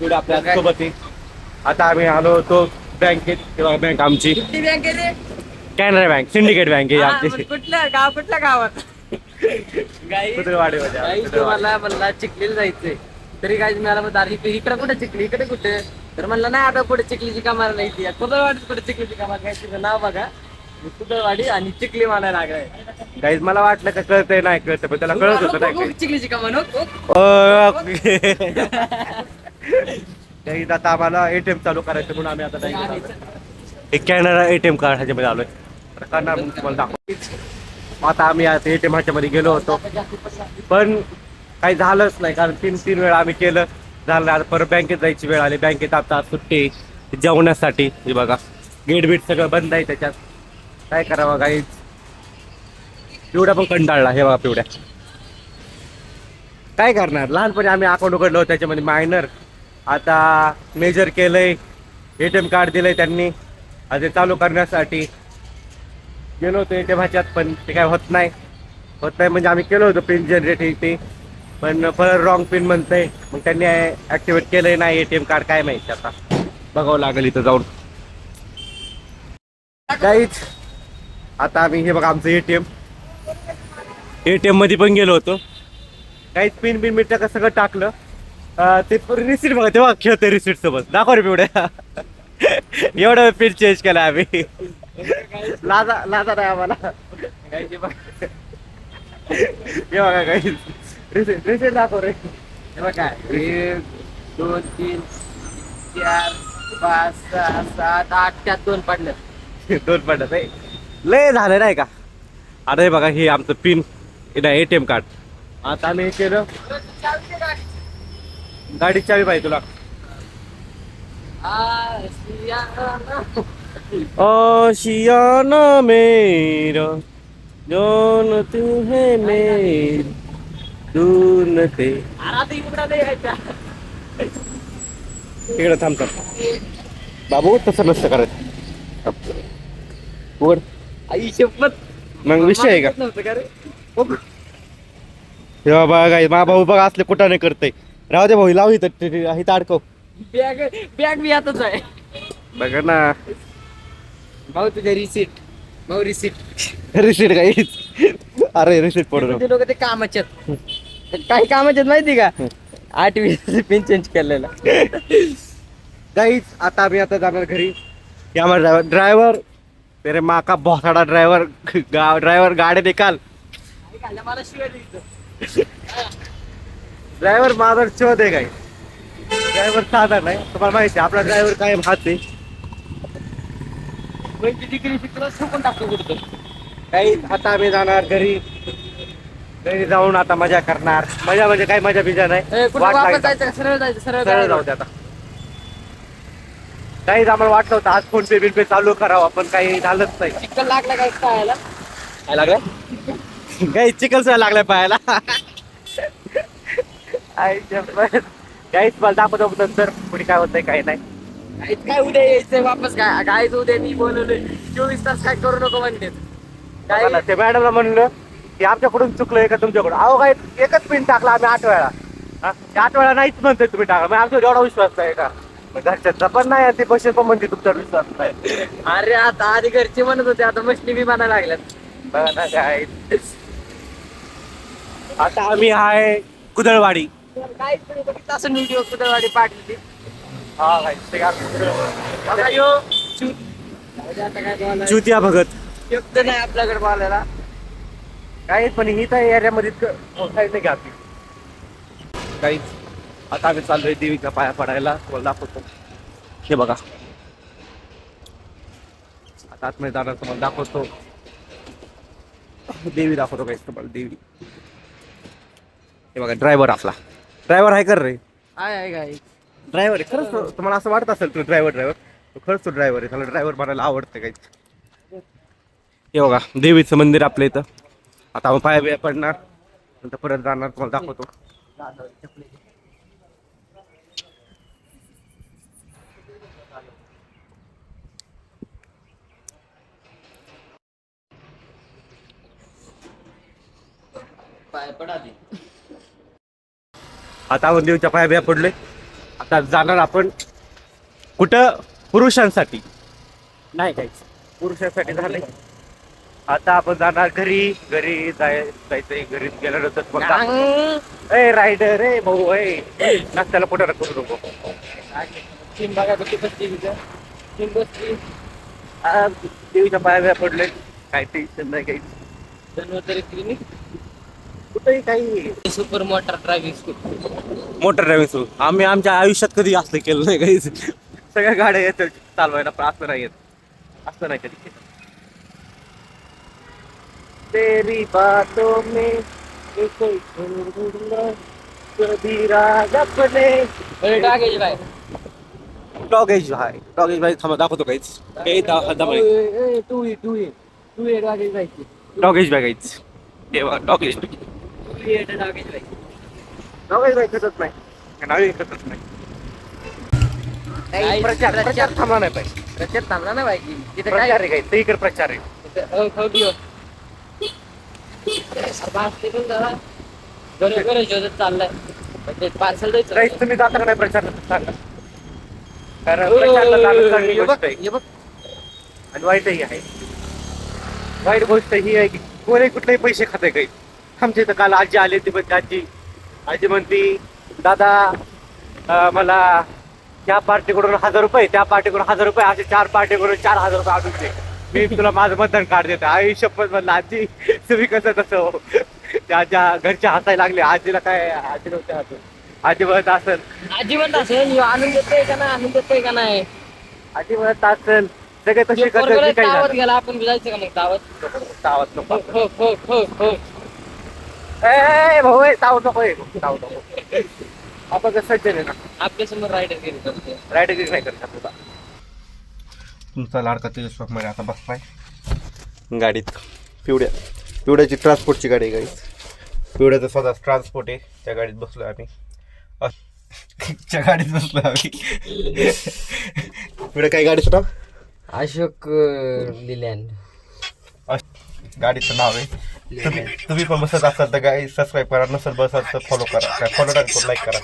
पुढे आपल्यासोबत आहे. आता आम्ही आलो होतो बँकेत किंवा बँक आमची. कुठली बँक आहे रे? कॅनरा बँक सिंडिकेट बँक आहे हा, आमची. कुठल्या गाव कुठल्या गावात? कुत्रेवाडी. तुम्हाला म्हणला चिखलीला जायचंय. तरी काय मला इकडे कुठे चिखली? इकडे कुठे? तर म्हणलं नाही आता पुढे चिखलीची कामाला नाही ती. कुठे चिखलीची कामाला काय तिचं नाव बघा. कुदळवाडी आणि चिखली म्हणायला लागलाय काहीच मला वाटलं का कळतंय नाही कळतं पण त्याला कळत होतं नाही काही. चिखलीची कामा नको काही आता आम्हाला एटीएम चालू करायचं म्हणून आम्ही आता आलोय. एक कॅनरा एटीएम कार्ड ह्याच्यामध्ये आलोय तर करणार म्हणून तुम्हाला दाखव आता आम्ही आता एटीएम ह्याच्यामध्ये गेलो होतो पण काही झालंच नाही कारण तीन तीन वेळा आम्ही केलं झालं नाही. आता परत बँकेत जायची वेळ आली बँकेत आता सुट्टी. जेवण्यासाठी हे बघा गेट बीट सगळं बंद आहे त्याच्यात काय करावं काही पिवड्या पण कंटाळला हे बघा पिवड्या. काय करणार? लहानपणी आम्ही अकाउंट उघडलं होतं त्याच्यामध्ये मायनर आता मेजर केलंय. एटीएम कार्ड दिलंय त्यांनी. आता ते चालू करण्यासाठी. गेलो होतो एटीएम ह्याच्यात पण ते काय होत नाही. होत नाही म्हणजे आम्ही केलं होतं पिन जनरेट ते. पण परत रॉंग पिन म्हणतंय. मग त्यांनी ऍक्टिवेट केलंय नाही एटीएम कार्ड काय माहिती आता. बघावं लागेल इथं जाऊन. काहीच आता आम्ही हे बघा आमचं एटीएम एटीएममध्ये पण गेलो होतो. काहीच पिन बिन मिट का सगळं टाकलं. ते रिसिट बघा तेव्हा खेळतोय रिसिट सोबत. दाखव रे पिवड्या. एवढं पिन चेंज केला आम्ही. लाजा लाजा नाही आम्हाला. हे बघा काही रिसिट रिसिट दाखव रे. हे बघा एक दोन तीन चार पाच सहा सात आठ त्यात दोन पडलं दोन पडत आहे लय झालं नाही का? अरे बघा हे आमचं पिन नाही ए टी एम कार्ड आता आम्ही हे केलं. गाडी चावी पाहिजे तुला. आशियाना मेरा जोन तू है मेर दून ते। इकडे थांबतात बाबू तसं नसतं करायचं. उघड. आई शपथ. मग विषय आहे का? नव्हतं का रे? हे बाबा काय मा भाऊ बघा असले कुठं नाही करतय राहू दे भाऊ लाव इथं इथं अडकव. बॅग बॅग बी आताच आहे. बघा ना. भाऊ तुझ्या रिसिट भाऊ रिसिट रिसीट काहीच अरे रिसीट पडू ते लोक ते कामाचे आहेत. काही कामाचे आहेत माहिती का? आठवी पिन चेंज केलेला. काहीच आता आम्ही आता जाणार घरी. आम्हाला ड्रायव्हर तेरे माँ का बहुत सारा ड्रायव्हर ड्रायव्हर गाडी निकाल. ड्रायव्हर माझा शोध आहे काय ड्रायव्हर साधा नाही तुम्हाला माहिती आपला ड्रायव्हर कायम हात कुठं काही आता आम्ही जाणार घरी। घरी जाऊन आता मजा करणार. मजा म्हणजे काय मजा बिजा नाही? सरळ जाऊ दे आता. काहीच आम्हाला वाटलं होतं आज फोन पे बिन पे चालू करावं पण काही झालंच नाही. चिकन लागला काय खायला काय लागलं? काही चिकन सह लागलाय पायाला आई शपथ. काहीच मला दाखवतो नंतर. पुढे काय होतंय काही नाही. काय काय उद्या यायचंय वापस? काय काय उद्या मी बोलवलंय. चोवीस तास काय करू नको म्हणते. काय ते मॅडमला म्हणलं की आमच्याकडून चुकलंय का तुमच्याकडून? अहो काय एकच पिन टाकला आम्ही आठ वेळा हा? ते आठ वेळा नाहीच म्हणतोय तुम्ही टाका. मग आमचा एवढा विश्वास नाही का? घरच्यांचा पण नाही ते पैसे पण म्हणते तुमच्यावर विश्वास नाही. अरे आता आधी घरचे म्हणत होते आता मशनी बी म्हणायला लागल्यात. बघा ना काय आता आम्ही आहे कुदळवाडी. काय असं व्हिडिओ कुदळवाडी पाठवली. हा भाई ते काय बघा यो. चूत. आता काय? चुतिया भगत. शब्द नाही आपल्याकडे बोलायला. काही पण ही तर एरियामध्ये इतकं काही नाही घ्या काहीच. आता आम्ही चाललोय देवीच्या पाया पडायला तुम्हाला दाखवतो. हे बघा. आता आतमध्ये जाणार तुम्हाला दाखवतो. देवी दाखवतो काही तुम्हाला देवी. हे बघा ड्रायव्हर आपला. ड्रायव्हर आहे कर रे? आहे ड्रायव्हर आहे. खरंच तुम्हाला असं वाटत असेल तो ड्रायव्हर ड्रायव्हर तो खरंच तो ड्रायव्हर आहे. त्याला ड्रायव्हर बनायला आवडतं काही हे बघा देवीचं मंदिर आपल्या इथं. आता आपण पाया बिया पडणार. नंतर परत जाणार तुम्हाला दाखवतो. पाय पडा आता आपण देवच्या पाया बिया पडले. आता जाणार आपण कुठं? पुरुषांसाठी. नाही काहीच पुरुषांसाठी झालंय. आता आपण जाणार घरी. घरी जाय जायचंय. घरी गेल्यानंतर मग ए रायडर रे भाऊ ए. नाश्त्याला पोटाला करू नको. बघा किती बसली तिथं. टीम बसली. आ, देवीच्या पाया बिया पडले. काय टेन्शन नाही काही. धन्वंतरी क्लिनिक. कुठेही काही. Super motor driving school motor driving सुरू आम्ही आमच्या आयुष्यात कधी असं केलं नाही काहीच. सगळ्या गाड्या येतात चालवायला पण असं नाही येत. असं नाही कधी केलं. तेरी बातों में कभी राग अपने। टाकायची बाय डॉगेज भाई. डॉगेज भाई थांबा दाखवतो काहीच. हे दा- दमा नाही. टू टू टू डॉगेज भाई. काहीच. तेव्हा डॉगेज भाई. भाई खतच नाही. हे खतच नाही. नाही, प्रचार प्रचार थांबला नाही पाहिजे. थांबला ना बायकी तिथे काय? प्रचार आहे काही ते इकडे प्रचार आहे. हो, खाऊ बरोबर शोधत चाललाय. म्हणजे पार्सल द्यायचं तुम्ही जाता नाही प्रचार? सांगा. कारण प्रचारला जाणं चांगली बघ, गोष्ट आहे. बघ. आणि वाईटही आहे. वाईट गोष्ट ही आहे की कोणी कुठलेही पैसे खाते काही. आमच्या इथं काल आजी आली होती पण आजी. आजी म्हणती दादा मला त्या पार्टीकडून हजार रुपये त्या पार्टीकडून हजार रुपये असे चार पार्टीकडून चार हजार रुपये आणून दे. मी तुला माझं मतदान कार्ड देते. आई शपथ म्हणलं आजी तुम्ही कसं तसं हो? त्याच्या घरच्या हसायला लागले. आजीला काय आजी नव्हते हसत आजी म्हणत असेल आजी म्हणत असेल आणून देतोय का नाही आणून देतोय का नाही? आजी म्हणत असेल सगळे तसे करतात दावत आपण जायचं का मग दावत? सावध नको. हो हो हो हो हो. ए भाऊ ए, सावध नको ए. सावध नको. आपण कसं सज्जन आहे ना. आपल्यासमोर रायडर गेली करते रायडिंग नाही करत तुला. तुमचा लाडका तेजस्वाकमध्ये आता बसलाय. गाडीत. पिवड्या पिवड्याची ट्रान्सपोर्टची गाडी आहे गाडीत. पिवड्याचा स्वतः ट्रान्सपोर्ट आहे. त्या गाडीत बसलो आम्ही. त्या गाडीत बसलो आम्ही. पिवड्या काय गाडीचं नाव अशोक लिलँड गाडीचं नाव आहे. तुम्ही तुम्ही पण बसत असाल तर गाडी सबस्क्राईब करा नसेल बसत तर फॉलो करा. काय फॉलो टाक लाईक करा.